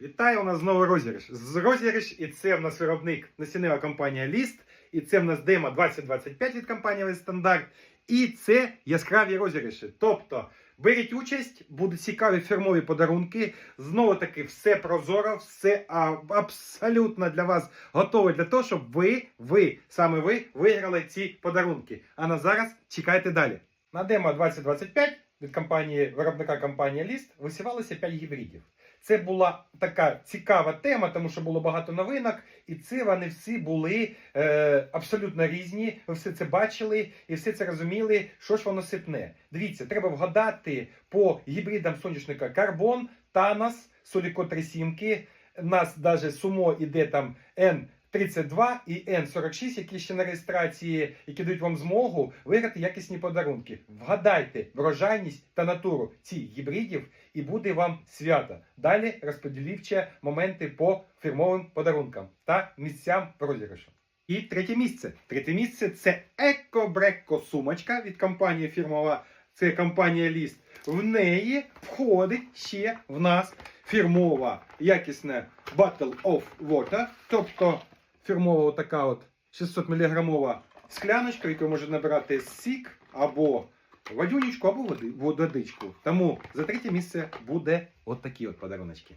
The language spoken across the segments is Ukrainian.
Вітаю, у нас знову розіграш. З розіграш, і це в нас виробник насіннева компанія Ліст, і це в нас демо 2025 від компанії «Весь Стандарт. І це яскраві розіграші. Тобто беріть участь, будуть цікаві фірмові подарунки. Знову таки, все прозоро, все абсолютно для вас готове для того, щоб ви, ви, саме ви, виграли ці подарунки. А на зараз чекайте далі. На демо 2025 від компанії виробника компанії Ліст висівалося 5 гібридів. Це була така цікава тема, тому що було багато новинок, і це вони всі були е, абсолютно різні. Ви все це бачили і все це розуміли, що ж воно сипне. Дивіться, треба вгадати по гібридам соняшника Карбон, Танос, Соліко 37. Нас навіть сумо іде там N32 і N46, які ще на реєстрації, які дають вам змогу виграти якісні подарунки. Вгадайте врожайність та натуру цих гібридів, і буде вам свято. Далі розподілівче моменти по фірмовим подарункам та місцям розіграшу. І третє місце. Третє місце це Еко-Брекко сумочка від компанії фірмова. Це компанія Ліст. В неї входить ще в нас фірмова якісна Battle of Water, тобто фірмова така от 600 мг скляночка, яку може набирати сік або водюнічку, або водичку. Тому за третє місце буде от такі от подаруночки.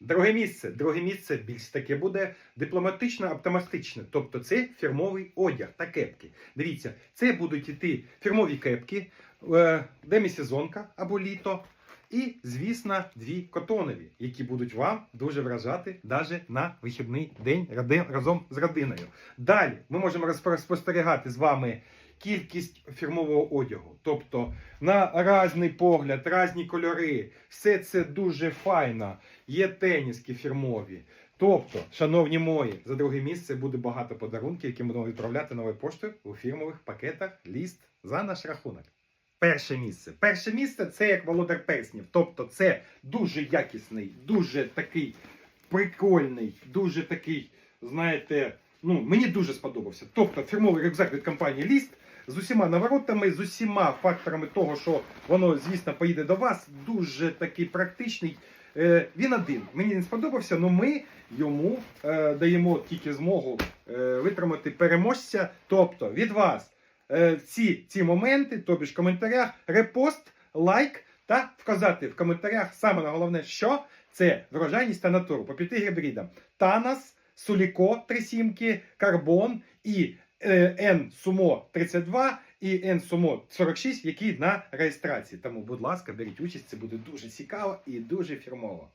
Друге місце. Друге місце більш таке буде дипломатично оптимістичне. Тобто це фірмовий одяг та кепки. Дивіться, це будуть іти фірмові кепки, е, демісезонка або літо. І, звісно, дві котонові, які будуть вам дуже вражати навіть на вихідний день разом з родиною. Далі ми можемо спостерігати з вами кількість фірмового одягу. Тобто на різний погляд, різні кольори. Все це дуже файно. Є теніски фірмові. Тобто, шановні мої, за друге місце буде багато подарунків, які будемо відправляти новою поштою у фірмових пакетах ліст за наш рахунок. Перше місце. Перше місце це як володар перснів. Тобто, це дуже якісний, дуже такий прикольний, дуже такий, знаєте, ну мені дуже сподобався. Тобто, фірмовий рюкзак від компанії Ліст з усіма наворотами, з усіма факторами того, що воно, звісно, поїде до вас. Дуже такий практичний. Е, він один. Мені не сподобався, але ми йому е, даємо тільки змогу е, витримати переможця. Тобто від вас е, ці, моменти, тобі ж в коментарях, репост, лайк та вказати в коментарях саме на головне, що це врожайність та натуру по п'яти гібридам. Танос, Суліко 37, Карбон і е, N Сумо 32 і N Сумо 46, які на реєстрації. Тому, будь ласка, беріть участь, це буде дуже цікаво і дуже фірмово.